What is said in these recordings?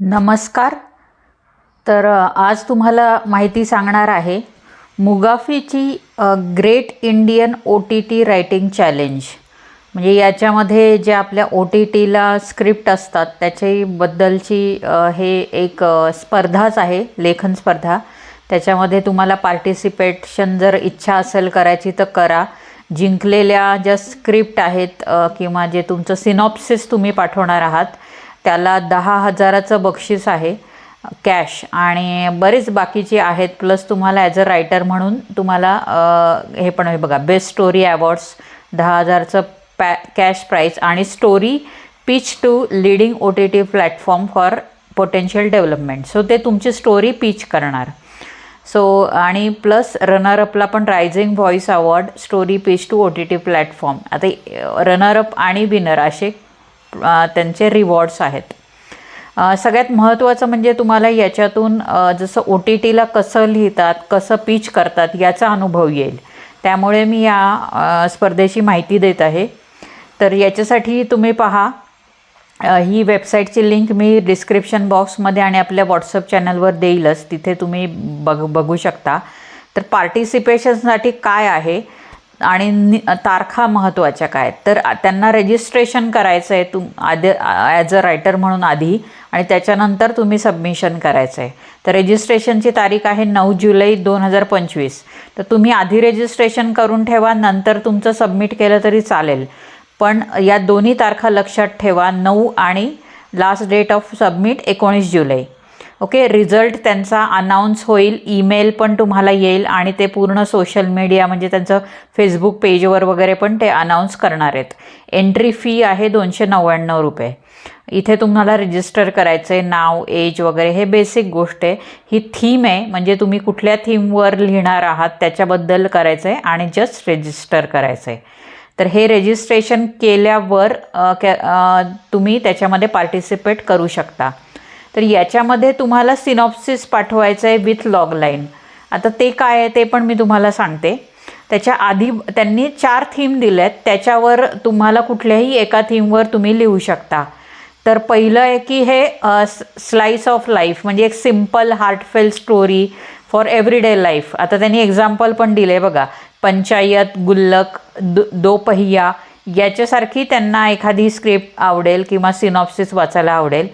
नमस्कार. तर आज तुम्हाला माहिती सांगणार आहे मुगाफीची great Indian O T T writing challenge म्हणजे याच्यामध्ये जे आपल्या ओ टी टीला स्क्रिप्ट असतात त्याच्याबद्दलची हे एक स्पर्धाच आहे लेखन स्पर्धा. त्याच्यामध्ये तुम्हाला पार्टिसिपेशन जर इच्छा असेल करायची तर करा. जिंकलेल्या ज्या स्क्रिप्ट आहेत किंवा जे तुमचं सिनॉप्सिस तुम्ही पाठवणार आहात त्याला दहा हजाराचं बक्षीस आहे कॅश. आणि बरेच बाकीचे आहेत प्लस तुम्हाला ॲज अ रायटर म्हणून तुम्हाला हे पण हे बघा बेस्ट स्टोरी अवॉर्ड्स दहा हजारचं पॅ कॅश प्राईज आणि story pitch to leading O T T platform for potential development so ते तुमची स्टोरी पिच करणार. सो आणि प्लस रनरअपला पण rising voice award story pitch to O T T platform आता रनरअप आणि विनर असे त्यांचे रिवॉर्ड्स आहेत. सगळ्यात महत्त्वाचं म्हणजे तुम्हाला याच्यातून जसं ओ टी टीला कसं लिहितात कसं पिच करतात याचा अनुभव येईल. त्यामुळे मी या स्पर्धेची माहिती देत आहे. तर याच्यासाठी तुम्ही पहा ही वेबसाईटची लिंक मी डिस्क्रिप्शन बॉक्समध्ये आणि आपल्या व्हॉट्सअप चॅनलवर देईलच. तिथे तुम्ही बघ बघू शकता. तर पार्टिसिपेशनसाठी काय आहे? आणि नि तारखा महत्त्वाच्या काय तर त्यांना रजिस्ट्रेशन करायचं आहे तुम आधी ॲज अ रायटर म्हणून आधी आणि त्याच्यानंतर तुम्ही सबमिशन करायचं आहे तर रजिस्ट्रेशनची तारीख आहे नऊ जुलै दोन हजार पंचवीस. तर तुम्ही आधी रजिस्ट्रेशन करून ठेवा नंतर तुमचं सबमिट केलं तरी चालेल. पण या दोन्ही तारखा लक्षात ठेवा नऊ आणि लास्ट डेट ऑफ सबमिट एकोणीस जुलै. ओके रिझल्ट त्यांचा अनाऊन्स होईल ईमेल पण तुम्हाला येईल आणि ते पूर्ण सोशल मीडिया म्हणजे त्यांचं फेसबुक पेजवर वगैरे पण ते अनाऊन्स करणार आहेत. एंट्री फी आहे दोनशे नव्याण्णव रुपये. इथे तुम्हाला रजिस्टर करायचं आहे नाव एज वगैरे हे बेसिक गोष्ट आहे. ही थीम आहे म्हणजे तुम्ही कुठल्या थीमवर लिहिणार आहात त्याच्याबद्दल करायचं आहे आणि जस्ट रजिस्टर करायचं आहे तर हे रजिस्ट्रेशन केल्यावर तुम्ही त्याच्यामध्ये पार्टिसिपेट करू शकता. तर याच्यामध्ये तुम्हाला सिनॉप्सिस पाठवायचं आहे विथ लॉग लाईन आता ते काय आहे ते पण मी तुम्हाला सांगते. त्याच्या आधी त्यांनी चार थीम दिल्या आहेत त्याच्यावर तुम्हाला कुठल्याही एका थीमवर तुम्ही लिहू शकता. तर पहिलं आहे की हे स्लाईस ऑफ लाईफ म्हणजे एक simple heartfelt story for everyday life आता त्यांनी एक्झाम्पल पण दिले बघा. पंचायत गुल्लक दो दो पहिया याच्यासारखी त्यांना एखादी स्क्रिप्ट आवडेल किंवा सिनॉप्सिस वाचायला आवडेल.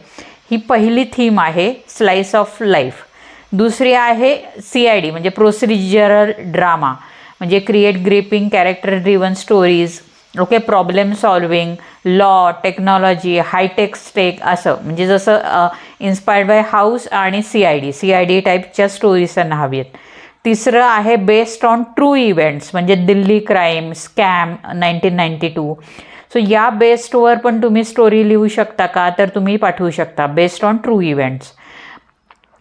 ही पहिली थीम आहे स्लाइस ऑफ लाईफ दुसरी आहे सी आय डी म्हणजे प्रोसिजरल ड्रामा म्हणजे create gripping character driven stories okay problem solving law technology high tech stake असं. म्हणजे जसं इन्स्पायर्ड बाय हाऊस आणि C I D C I D टाईपच्या स्टोरीज त्यांना हवी आहेत तिसरं आहे बेस्ड ऑन ट्रू इव्हेंट्स म्हणजे Delhi crime scam nineteen ninety two so या बेस्टवर पण तुम्ही स्टोरी लिहू शकता का? तर तुम्ही पाठवू शकता. बेस्ड ऑन ट्रू इव्हेंट्स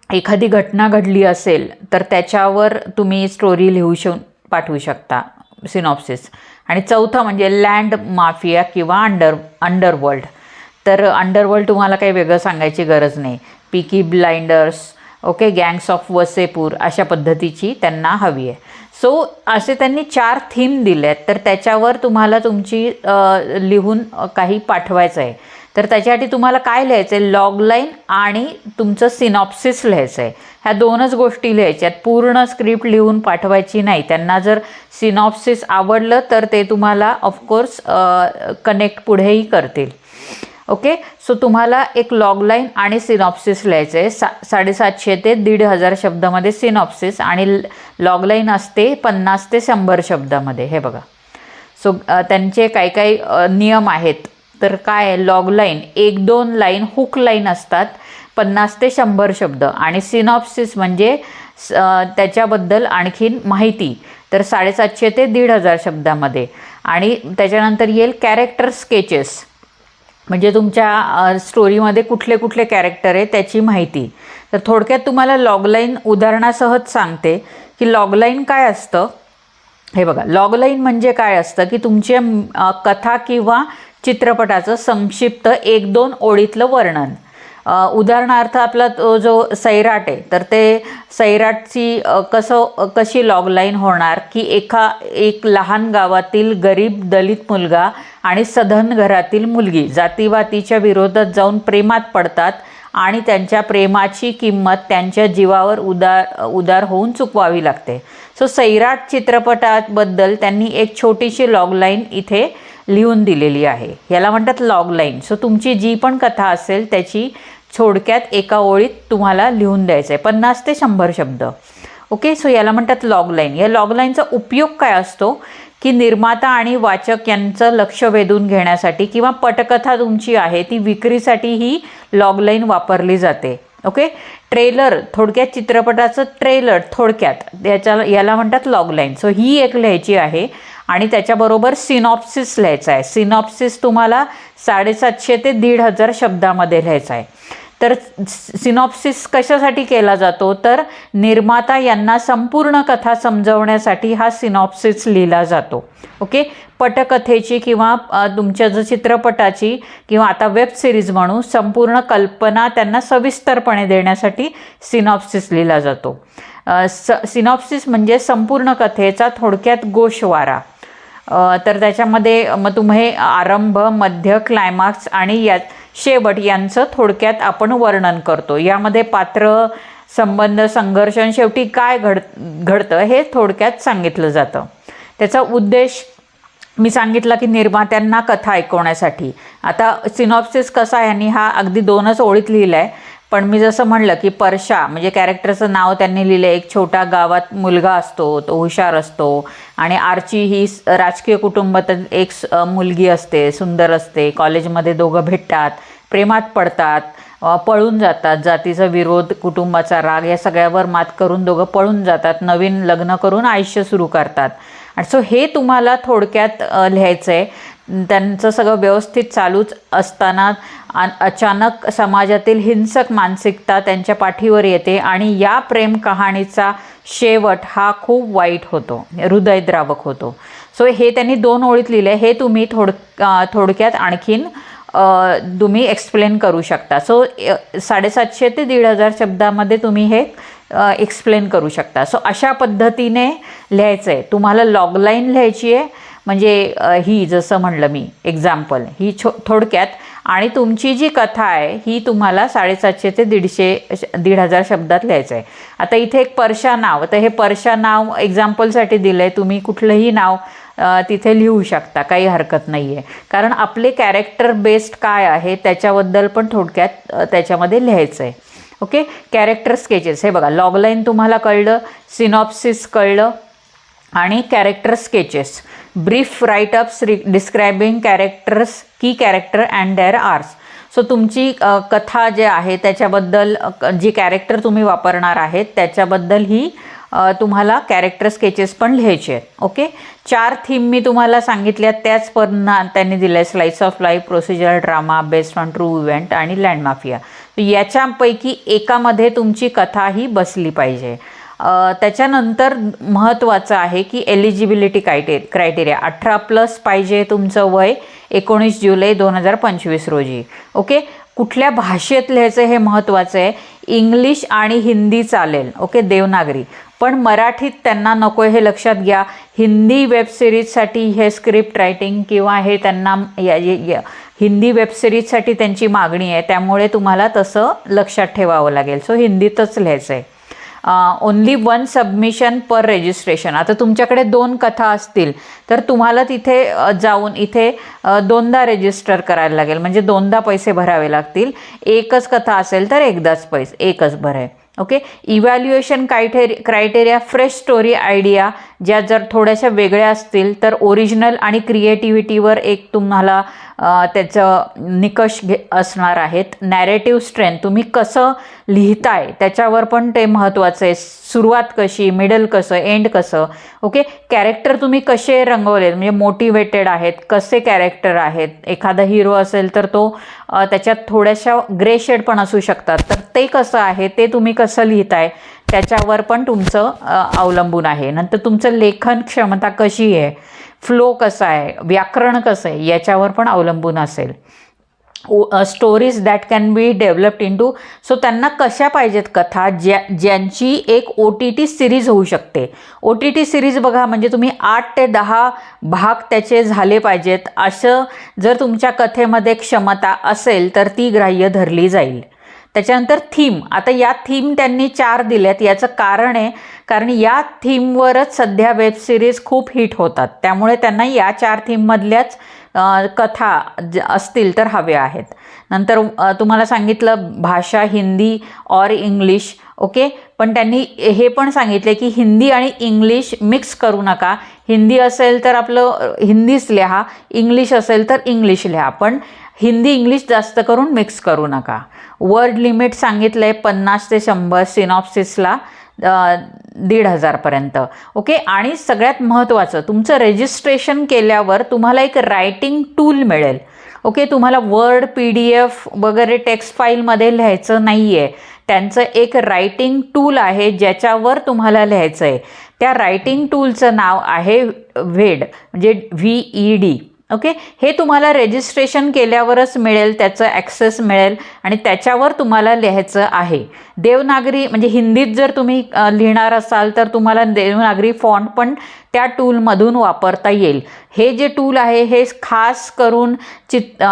एखादी घटना घडली असेल तर त्याच्यावर तुम्ही स्टोरी लिहू श पाठवू शकता. सिनॉप्सिस आणि चौथं म्हणजे लँड माफिया किंवा अंडर अंडरवर्ल्ड तर अंडरवर्ल्ड तुम्हाला काही वेगळं सांगायची गरज नाही. Peaky Blinders okay gangs of Wasseypur अशा पद्धतीची त्यांना हवी आहे. सो असे त्यांनी चार थीम दिले आहेत तर त्याच्यावर तुम्हाला तुमची लिहून काही पाठवायचं आहे तर त्याच्यासाठी तुम्हाला काय लिहायचं आहे लॉगलाईन आणि तुमचं सिनॉप्सिस लिहायचं आहे ह्या दोनच गोष्टी लिहायच्या आहेत. पूर्ण स्क्रिप्ट लिहून पाठवायची नाही. त्यांना जर सिनॉप्सिस आवडलं तर ते तुम्हाला ऑफकोर्स कनेक्ट पुढेही करतील. ओके सो तुम्हाला एक लॉगलाईन आणि सिनॉप्सिस लिहायचं आहे सा साडेसातशे ते दीड हजार शब्दामध्ये सिनॉप्सिस आणि लॉगलाईन असते पन्नास ते शंभर शब्दामध्ये. हे बघा. सो त्यांचे काही काही नियम आहेत. तर काय लॉगलाईन एक दोन लाईन हुक लाईन असतात. पन्नास ते शंभर शब्द. आणि सिनॉप्सिस म्हणजे स- त्याच्याबद्दल आणखीन माहिती. तर साडेसातशे ते दीड हजार शब्दामध्ये. आणि त्याच्यानंतर येईल कॅरेक्टर स्केचेस म्हणजे तुमच्या स्टोरीमध्ये कुठले कुठले कॅरेक्टर आहे त्याची माहिती. तर थोडक्यात तुम्हाला लॉगलाईन उदाहरणासहच सांगते की लॉगलाईन काय असतं. हे बघा लॉगलाईन म्हणजे काय असतं की तुमचे कथा किंवा चित्रपटाचं संक्षिप्त एक दोन ओळीतलं वर्णन. उदाहरणार्थ आपला तो जो सैराट आहे तर ते सैराटची कसं कशी लॉगलाईन होणार की एका एक लहान गावातील गरीब दलित मुलगा आणि सधन घरातील मुलगी जातीवातीच्या विरोधात जाऊन प्रेमात पडतात आणि त्यांच्या प्रेमाची किंमत त्यांच्या जीवावर उदार उदार होऊन चुकवावी लागते. सो सैराट चित्रपटाबद्दल त्यांनी एक छोटीशी लॉगलाईन इथे लिहून दिलेली आहे. याला म्हणतात लॉगलाईन सो तुमची जी पण कथा असेल त्याची थोडक्यात एका ओळीत तुम्हाला लिहून द्यायचं आहे पन्नास ते शंभर शब्द. ओके सो याला म्हणतात लॉगलाईन या लॉगलाईनचा उपयोग काय असतो? की निर्माता आणि वाचक यांचं लक्ष वेधून घेण्यासाठी किंवा पटकथा तुमची आहे ती विक्रीसाठी ही लॉगलाईन वापरली जाते. ओके ट्रेलर थोडक्यात चित्रपटाचं ट्रेलर थोडक्यात. याच्या याला म्हणतात लॉगलाईन सो ही एक लिहायची आहे आणि त्याच्याबरोबर सिनॉप्सिस लिहायचा आहे. सिनॉप्सिस तुम्हाला साडेसातशे ते दीड हजार शब्दामध्ये लिहायचा आहे. तर सिनॉप्सिस कशासाठी केला जातो? तर निर्माता यांना संपूर्ण कथा समजवण्यासाठी हा सिनॉप्सिस लिहिला जातो. ओके? पटकथेची किंवा तुमच्या जो चित्रपटाची किंवा आता वेब सिरीज म्हणू संपूर्ण कल्पना त्यांना सविस्तरपणे देण्यासाठी सिनॉप्सिस लिहिला जातो. स सिनॉप्सिस म्हणजे संपूर्ण कथेचा थोडक्यात गोषवारा. तर त्याच्यामध्ये मग तुम्ही आरंभ मध्य क्लायमॅक्स आणि या शेवट यांचं थोडक्यात आपण वर्णन करतो. यामध्ये पात्र संबंध संघर्ष शेवटी काय घड घडतं हे थोडक्यात सांगितलं जातं. त्याचा उद्देश मी सांगितलं की निर्मात्यांना कथा ऐकवण्यासाठी. आता सिनॉप्सिस कसा यांनी हा अगदी दोनच ओळीत लिहिला आहे पण मी जसं म्हणलं की परशा म्हणजे कॅरेक्टरचं नाव त्यांनी लिहिलं एक छोटा गावात मुलगा असतो तो हुशार असतो. आणि आर्ची ही राजकीय कुटुंबात एक मुलगी असते सुंदर असते. कॉलेजमध्ये दोघं भेटतात प्रेमात पडतात पळून जातात. जातीचा विरोध कुटुंबाचा राग या सगळ्यावर मात करून दोघं पळून जातात. नवीन लग्न करून आयुष्य सुरू करतात. आणि सो हे तुम्हाला थोडक्यात लिहायचं आहे त्यांचं सगळं व्यवस्थित चालूच असताना अचानक समाजातील हिंसक मानसिकता त्यांच्या पाठीवर येते आणि या प्रेम कहाणीचा शेवट हा खूप वाईट होतो हृदयद्रावक होतो. सो हे त्यांनी दोन ओळीत लिहिले. हे तुम्ही थोड थोडक्यात आणखीन तुम्ही एक्सप्लेन करू शकता. सो साडेसातशे ते दीड हजार शब्दामध्ये तुम्ही हे एक्सप्लेन करू शकता. सो अशा पद्धतीने लिहायचं आहे तुम्हाला लॉगलाईन लिहायची आहे. म्हणजे ही जसं म्हणलं मी एक्झाम्पल ही छो थोडक्यात आणि तुमची जी कथा आहे ही तुम्हाला साडेसातशे ते दीडशे श- दीड हजार शब्दात लिहायचं आहे. आता इथे एक परशा नाव तर हे परशा नाव एक्झाम्पलसाठी दिलं आहे तुम्ही कुठलंही नाव तिथे लिहू शकता काही हरकत नाही आहे कारण आपले कॅरेक्टर बेस्ड काय आहे त्याच्याबद्दल पण थोडक्यात त्याच्यामध्ये लिहायचं आहे. ओके? कॅरेक्टर स्केचेस हे बघा लॉगलाईन तुम्हाला कळलं सिनॉप्सिस कळलं आणि character sketches brief writeups re describing characters key character and their arcs so तुमची कथा जे आहे त्याच्याबद्दल जी कॅरेक्टर तुम्ही वापरणार आहेत त्याच्याबद्दल ही तुम्हाला कॅरेक्टर स्केचेस पण लिहायचे आहेत. ओके चार थीम मी तुम्हाला सांगितल्या त्याच पण त्यांनी दिल्या slice of life procedure drama based on true event आणि लँड माफिया याच्यापैकी एकामध्ये तुमची कथा ही बसली पाहिजे. त्याच्यानंतर महत्त्वाचं आहे की एलिजिबिलिटी क्रायटे क्रायटेरिया अठरा प्लस पाहिजे तुमचं वय एकोणीस जुलै दोन हजार पंचवीस रोजी. ओके? कुठल्या भाषेत लिहायचं हे महत्त्वाचं आहे? इंग्लिश आणि हिंदी चालेल. ओके? देवनागरी. पण मराठीत त्यांना नको हे लक्षात घ्या. हिंदी वेब सिरीजसाठी हे स्क्रिप्ट रायटिंग किंवा हे त्यांना या, या, या हिंदी वेब सिरीजसाठी त्यांची मागणी आहे. त्यामुळे तुम्हाला तसं लक्षात ठेवावं लागेल. सो हिंदीतच लिहायचं आहे only one submission per registration आता तुमच्याकडे दोन कथा असतील तर तुम्हाला तिथे जाऊन इथे दोनदा रजिस्टर करायला लागेल. म्हणजे दोनदा पैसे भरावे लागतील. एकच कथा असेल तर एकदाच पैसे एकच भराय ओके इव्हॅल्युएशन क्रायटेरि क्रायटेरिया फ्रेश स्टोरी आयडिया ज्या जर थोड्याशा वेगळ्या असतील तर ओरिजिनल आणि क्रिएटिव्हिटीवर एक तुम्हाला त्याचं निकष घे असणार आहेत. नॅरेटिव्ह स्ट्रेंथ तुम्ही कसं लिहिताय त्याच्यावर पण ते महत्त्वाचं आहे. सुरुवात कशी मिडल कसं एंड कसं ओके कॅरेक्टर तुम्ही कसे रंगवलेत म्हणजे मोटिवेटेड आहेत कसे कॅरेक्टर आहेत? एखादा हिरो असेल तर तो त्याच्यात थोड्याशा ग्रे शेड पण असू शकतात. तर ते कसं आहे ते तुम्ही कसं लिहिताय? त्याच्यावर पण तुमचं अवलंबून आहे. नंतर तुमचं लेखन क्षमता कशी आहे? फ्लो कसा आहे? व्याकरण कसं आहे? याच्यावर पण अवलंबून असेल. Stories that can be developed into so त्यांना कशा पाहिजेत कथा? ज्या ज्यांची एक ओ टी टी सिरीज होऊ शकते. ओ टी टी सिरीज बघा म्हणजे तुम्ही आठ ते दहा भाग त्याचे झाले पाहिजेत. असं जर तुमच्या कथेमध्ये क्षमता असेल तर ती ग्राह्य धरली जाईल. त्याच्यानंतर थीम आता या थीम त्यांनी चार दिल्यात. याचं कारण आहे कारण या थीमवरच सध्या वेब सिरीज खूप हिट होतात. त्यामुळे त्यांना या चार थीममधल्याच कथा ज असतील तर हव्या आहेत. नंतर तुम्हाला सांगितलं भाषा हिंदी और इंग्लिश ओके पण त्यांनी हे पण सांगितले की हिंदी आणि इंग्लिश मिक्स करू नका. हिंदी असेल तर आपलं हिंदीच लिहा. इंग्लिश असेल तर इंग्लिश लिहा. पण हिंदी इंग्लिश जास्त करून मिक्स करू नका. वर्ड लिमिट सांगितलं आहे पन्नास ते शंभर सिनॉप्सिसला दीड हजारपर्यंत ओके आणि सगळ्यात महत्त्वाचं तुमचं रजिस्ट्रेशन केल्यावर तुम्हाला एक रायटिंग टूल मिळेल. ओके तुम्हाला वर्ड पी डी एफ वगैरे टेक्स्ट फाईलमध्ये लिहायचं नाही आहे त्यांचं एक रायटिंग टूल आहे ज्याच्यावर तुम्हाला लिहायचं आहे त्या रायटिंग टूलचं नाव आहे वेड म्हणजे व्ही ई डी ओके हे तुम्हाला रेजिस्ट्रेशन केल्यावरच मिळेल त्याचं ॲक्सेस मिळेल आणि त्याच्यावर तुम्हाला लिहायचं आहे. देवनागरी म्हणजे हिंदीत जर तुम्ही लिहिणार असाल तर तुम्हाला देवनागरी फॉन्ट पण त्या टूलमधून वापरता येईल. हे जे टूल आहे हे खास करून चित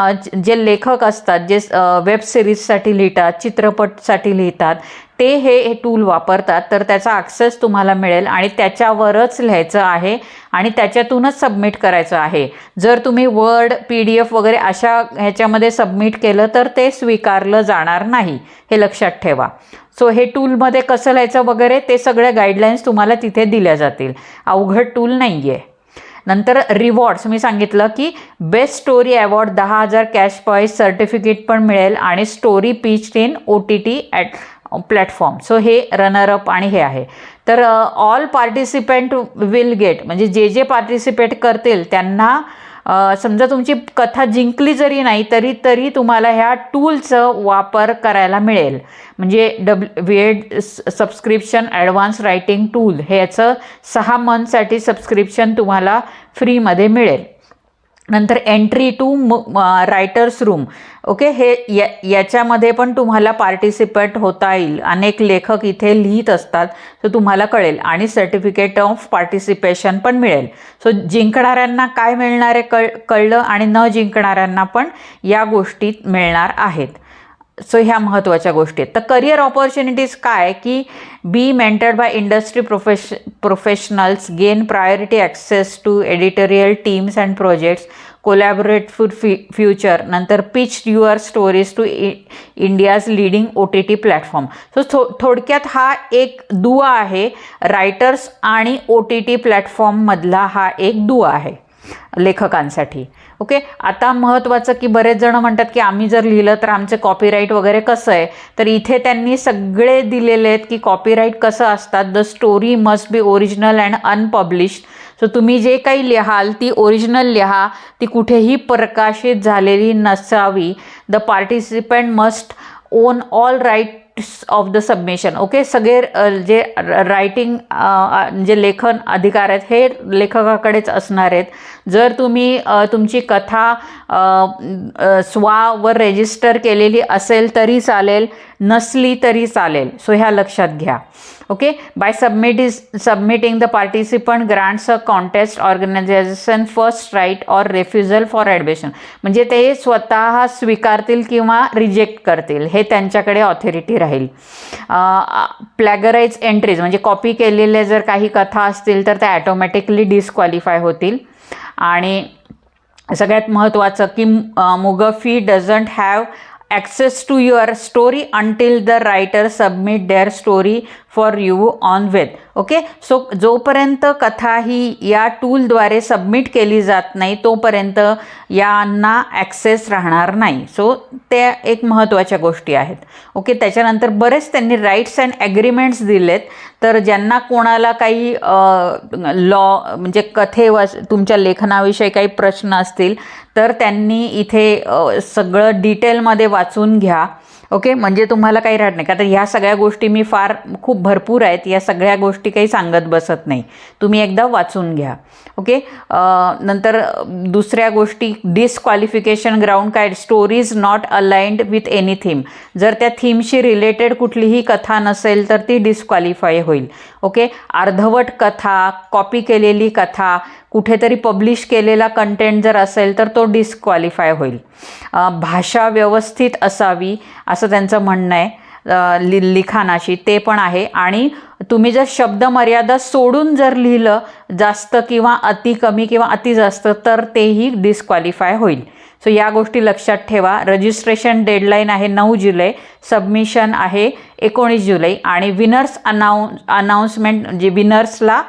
जे लेखक असतात जे वेब सिरीजसाठी लिहितात चित्रपटसाठी लिहितात ते हे हे टूल वापरतात. तर त्याचा ॲक्सेस तुम्हाला मिळेल आणि त्याच्यावरच लिहायचं आहे आणि त्याच्यातूनच सबमिट करायचं आहे. जर तुम्ही वर्ड पी डी एफ वगैरे अशा ह्याच्यामध्ये सबमिट केलं तर ते स्वीकारलं जाणार नाही. हे लक्षात ठेवा. सो हे टूलमध्ये कसं लिहायचं वगैरे ते सगळ्या गाईडलाईन्स तुम्हाला तिथे दिल्या जातील. अवघड टूल नाही आहे नंतर रिवॉर्ड्स मी सांगितलं की बेस्ट स्टोरी अवॉर्ड दहा हजार कॅश प्राईज सर्टिफिकेट पण मिळेल आणि story pitch in O T T at platform so हे रनरअप आणि हे आहे. तर ऑल पार्टिसिपेंट विल गेट म्हणजे जे जे पार्टिसिपेट करतील त्यांना समजा तुमची कथा जिंकली जरी नाही तरी तरी तुम्हाला ह्या टूलचं वापर करायला मिळेल. म्हणजे डब वेड सबस्क्रिप्शन ॲडव्हान्स रायटिंग टूल ह्याचं सहा मंथसाठी सबस्क्रिप्शन तुम्हाला फ्रीमध्ये मिळेल. नंतर entry to writers room okay हे या याच्यामध्ये पण तुम्हाला पार्टिसिपेट होता येईल. अनेक लेखक इथे लिहित असतात. सो तुम्हाला कळेल. आणि सर्टिफिकेट ऑफ पार्टिसिपेशन पण मिळेल. सो जिंकणाऱ्यांना काय मिळणार आहे? कळ कळलं आणि न जिंकणाऱ्यांना पण या गोष्टीत मिळणार आहेत. सो ह्या महत्त्वाच्या गोष्टी आहेत. तर करिअर ऑपॉर्च्युनिटीज काय? की be mentored by industry प्रोफेश professionals gain priority access to editorial teams and projects collaborate food फी फ्युचर नंतर pitch your stories to India's leading O T T platform so थो थोडक्यात हा एक दुवा आहे. रायटर्स आणि ओ टी टी प्लॅटफॉर्ममधला हा एक दुवा आहे. लेखकांसाठी. ओके? आता महत्त्वाचं की बरेच जण म्हणतात की आम्ही जर लिहिलं तर आमचे कॉपीराईट वगैरे कसं आहे? तर इथे त्यांनी सगळे दिलेले आहेत की कॉपीराईट कसं असतात? The story must be original and unpublished so तुम्ही जे काही लिहाल ती ओरिजिनल लिहा. ती कुठेही प्रकाशित झालेली नसावी. The participant must own all right of the submission okay सगळे जे रायटिंग जे लेखन अधिकार आहेत हे लेखकाकडेच असणार आहेत. जर तुम्ही तुमची कथा स्वावर रेजिस्टर केलेली असेल तरी चालेल नसली तरी चालेल. सो ह्या लक्षात घ्या. Okay by submit is submitting the participant grants a contest organisation first right or refusal for admission म्हणजे ते स्वतः स्वीकारतील किंवा रिजेक्ट करतील. हे त्यांच्याकडे ऑथॉरिटी राहील. प्लॅगराईज एंट्रीज म्हणजे कॉपी केलेले जर काही कथा असतील तर त्या ॲटोमॅटिकली डिस्क्वालिफाय होतील. आणि सगळ्यात महत्त्वाचं की Mugafi doesn't have access to your story until the writer submit their story for you on Ved okay so जोपर्यंत कथा ही या टूलद्वारे सबमिट केली जात नाही तोपर्यंत यांना ॲक्सेस राहणार नाही. सो त्या एक महत्त्वाच्या गोष्टी आहेत. ओके त्याच्यानंतर बरेच त्यांनी राईट्स अँड ॲग्रीमेंट्स दिलेत. तर ज्यांना कोणाला काही लॉ म्हणजे कथेव तुमच्या लेखनाविषयी काही प्रश्न असतील तर त्यांनी इथे सगळं डिटेलमध्ये वाचून घ्या. ओके? म्हणजे तुम्हाला काही राहत नाही. का तर ह्या सगळ्या गोष्टी मी फार खूप भरपूर आहेत. या सगळ्या गोष्टी काही सांगत बसत नाही. तुम्ही एकदा वाचून घ्या. ओके? नंतर दुसऱ्या गोष्टी डिस्क्वालिफिकेशन ग्राउंड काय? Stories not aligned with any theme जर त्या थीमशी रिलेटेड कुठलीही कथा नसेल तर ती डिस्क्वालिफाय होईल. ओके? अर्धवट कथा कॉपी केलेली कथा कुठेतरी पब्लिश केलेला कंटेंट जर असेल तर तो डिस्क्वालिफाय होईल. भाषा व्यवस्थित असावी असं त्यांचं म्हणणं आहे. लि लिखाणाशी ते पण आहे. आणि तुम्ही जर शब्द मर्यादा सोडून जर लिहिलं जास्त किंवा अति कमी किंवा अति जास्त तर तेही डिस्क्वालिफाय होईल. सो या गोष्टी लक्षात ठेवा. रजिस्ट्रेशन डेडलाईन आहे नऊ जुलै. सबमिशन आहे एकोणीस जुलै. आणि विनर्स अनाऊ अनाऊन्समेंट जे विनर्सला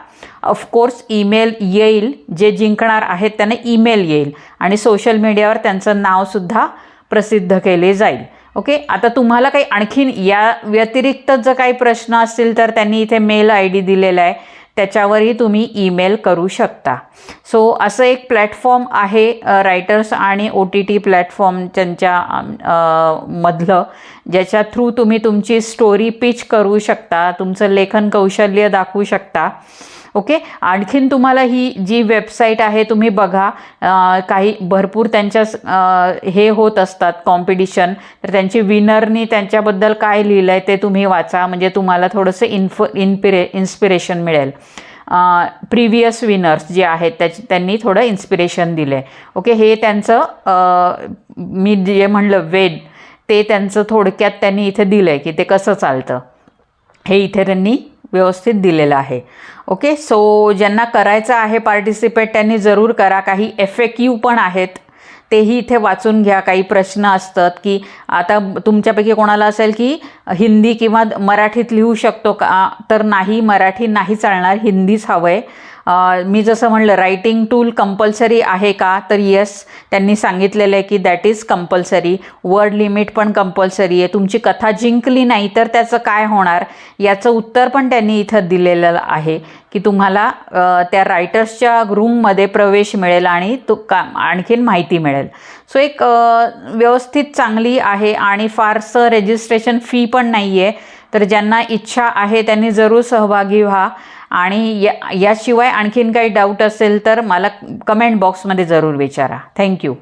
ऑफकोर्स ईमेल येईल जे जिंकणार आहेत त्यांना ईमेल येईल. आणि सोशल मीडियावर त्यांचं नावसुद्धा प्रसिद्ध केले जाईल. ओके आता तुम्हाला काही आणखीन या व्यतिरिक्त जर काही प्रश्न असतील तर त्यांनी इथे मेल आय डी दिलेला आहे. त्याच्यावरही तुम्ही ईमेल करू शकता. सो असं एक प्लॅटफॉर्म आहे रायटर्स आणि ओ टी टी प्लॅटफॉर्म त्यांच्या मधलं ज्याच्या थ्रू तुम्ही तुमची स्टोरी पिच करू शकता. तुमचं लेखन कौशल्य दाखवू शकता. ओके? आणखीन तुम्हाला ही जी वेबसाईट आहे तुम्ही बघा. काही भरपूर त्यांच्या हे होत असतात कॉम्पिटिशन तर त्यांची विनरनी त्यांच्याबद्दल काय लिहिलं आहे ते तुम्ही वाचा. म्हणजे तुम्हाला थोडंसं इन्फ इन्पिरे इन्स्पिरेशन मिळेल. प्रिव्हियस विनर्स जे आहेत त्याच त्यांनी थोडं इन्स्पिरेशन दिलं आहे ओके? हे त्यांचं मी जे म्हणलं वेद ते त्यांचं थोडक्यात त्यांनी इथे दिलं आहे की ते कसं चालतं. हे इथे त्यांनी व्यवस्थित दिलेलं आहे. ओके सो ज्यांना करायचं आहे पार्टिसिपेट त्यांनी जरूर करा. काही एफ ए क्यू पण आहेत. तेही इथे वाचून घ्या. काही प्रश्न असतात की आता तुमच्यापैकी कोणाला असेल की हिंदी किंवा मराठीत लिहू शकतो का? तर नाही मराठी नाही चालणार. हिंदीच हवं आहे मी जसं म्हणलं रायटिंग टूल कंपल्सरी आहे का? तर येस त्यांनी सांगितलेलं आहे की that is compulsory word limit पण कंपल्सरी आहे. तुमची कथा जिंकली नाही तर त्याचं काय होणार? याचं उत्तर पण त्यांनी इथं दिलेलं आहे की तुम्हाला त्या रायटर्सच्या रूममध्ये प्रवेश मिळेल आणि तो का आणखीन माहिती मिळेल. सो एक व्यवस्थित चांगली आहे आणि फारसं रजिस्ट्रेशन फी पण नाही आहे तर ज्यांना इच्छा आहे त्यांनी जरूर सहभागी व्हा. आणि या याशिवाय आणखीन काही डाऊट असेल तर मला कमेंट बॉक्समध्ये जरूर विचारा. थँक्यू